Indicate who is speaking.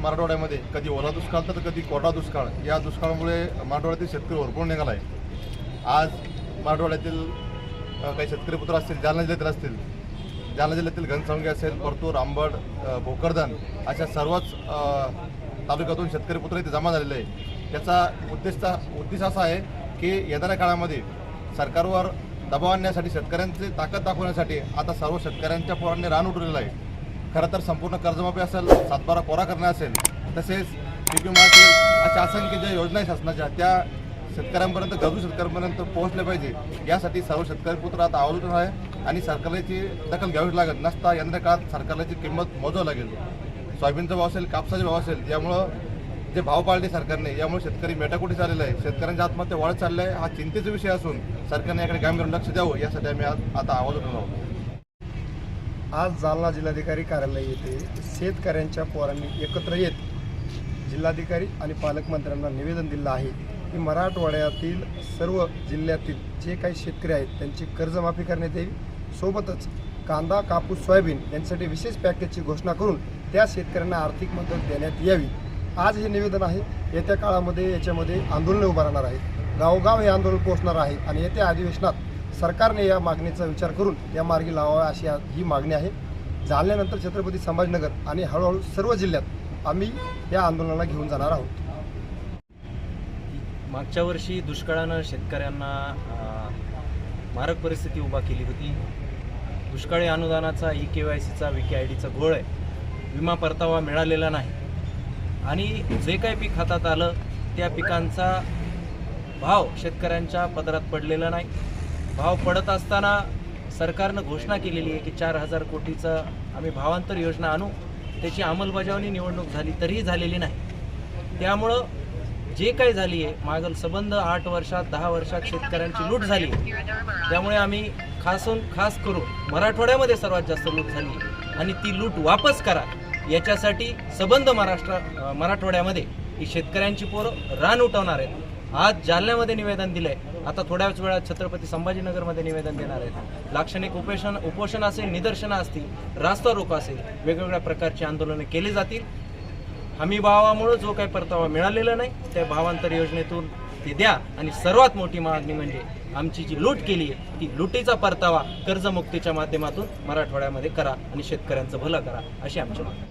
Speaker 1: मराठवाड्यामध्ये कधी ओला दुष्काळ तर कधी कोरडा दुष्काळ. या दुष्काळामुळे मराठवाड्यातील शेतकरी भरपूर निघाला आहे. आज मराठवाड्यातील काही शेतकरी पुत्र असतील जालना जिल्ह्यातील असतील जालना जिल्ह्यातील घनसावंगी असेल परतूर आंबड भोकरदन अशा सर्वच तालुक्यातून शेतकरी पुत्र इथे जमा झालेले आहे त्याचा उद्देशचा उद्देश असा आहे की येणाऱ्या काळामध्ये सरकारवर दबाव आणण्यासाठी शेतकऱ्यांची ताकद दाखवण्यासाठी आता सर्व शेतकऱ्यांच्या पोरांनी रान उठवलेलं आहे. खरं तर संपूर्ण कर्जमाफी असेल सातबारा कोरा करणे असेल तसेच पी पी असेल अशा असंख्य ज्या योजना आहेत शासनाच्या त्या शेतकऱ्यांपर्यंत गरजू शेतकऱ्यांपर्यंत पोहोचल्या पाहिजे. यासाठी सर्व शेतकरी पुत्र आता अवलंबून आहे आणि सरकारची दखल घ्यावीच लागेल. नसता यंत्रणा काळात सरकारची किंमत मोजावं लागेल. सोयाबीनचा भाव असेल कापसाचा भाव असेल यामुळं जे भाव पाळले सरकारने यामुळे शेतकरी मेटाकुटी चाललेला आहे. शेतकऱ्यांच्या आत्महत्या वाढत चालल्या आहे हा चिंतेचा विषय असून सरकारने याकडे गांभीर्याने लक्ष द्यावं यासाठी आम्ही आज आता आवाज उठवला आहोत.
Speaker 2: आज जालना जिल्हाधिकारी कार्यालय येथे शेतकऱ्यांच्या पोरांनी एकत्र येत जिल्हाधिकारी आणि पालकमंत्र्यांना निवेदन दिलं आहे की मराठवाड्यातील सर्व जिल्ह्यातील जे काही शेतकरी आहेत त्यांची कर्जमाफी करण्यात यावी. सोबतच कांदा कापूस सोयाबीन यांच्यासाठी विशेष पॅकेजची घोषणा करून त्या शेतकऱ्यांना आर्थिक मदत देण्यात यावी. आज हे निवेदन आहे. येत्या काळामध्ये याच्यामध्ये आंदोलनं उभारणार राहणार आहे गावोगाव हे आंदोलन पोहोचणार आहे आणि येत्या अधिवेशनात सरकारने या मागणीचा विचार करून या मार्गी लावावा अशी ही मागणी आहे. झाल्यानंतर छत्रपती संभाजीनगर आणि हळूहळू सर्व जिल्ह्यात आम्ही या आंदोलनाला घेऊन जाणार आहोत.
Speaker 3: मागच्या वर्षी दुष्काळानं शेतकऱ्यांना मारक परिस्थिती उभा केली होती. दुष्काळी अनुदानाचा ई के वाय सीचा व्ही के आय डीचा घोळ आहे. विमा परतावा मिळालेला नाही. आणि जे काही पीक हातात आलं त्या पिकांचा भाव शेतकऱ्यांच्या पदरात पडलेला नाही. भाव पडत असताना सरकारनं घोषणा केलेली आहे की चार हजार कोटीचं आम्ही भावांतर योजना आणू. त्याची अंमलबजावणी निवडणूक झाली तरीही झालेली नाही. त्यामुळं जे काही झाली आहे मागील संबंध आठ वर्षात दहा वर्षात शेतकऱ्यांची लूट झाली. त्यामुळे आम्ही खासून खास करून मराठवाड्यामध्ये सर्वात जास्त लूट झाली आणि ती लूट वापस करा. याच्यासाठी सबंध महाराष्ट्र मराठवाड्यामध्ये ही शेतकऱ्यांची पोरं रान उठवणार आहेत. आज जालन्यामध्ये निवेदन दिलंय. आता थोड्याच वेळात छत्रपती संभाजीनगरमध्ये निवेदन देणार आहेत. लाक्षणिक उपोषण उपोषण असेल निदर्शनं असतील रास्ता रोको असेल वेगवेगळ्या प्रकारची आंदोलनं केली जातील. हमी भावामुळं जो काही परतावा मिळालेला नाही त्या भावांतर योजनेतून ते द्या. आणि सर्वात मोठी मागणी म्हणजे आमची जी लूट केली आहे ती लुटीचा परतावा कर्जमुक्तीच्या माध्यमातून मराठवाड्यामध्ये करा आणि शेतकऱ्यांचं भलं करा अशी आमची मागणी.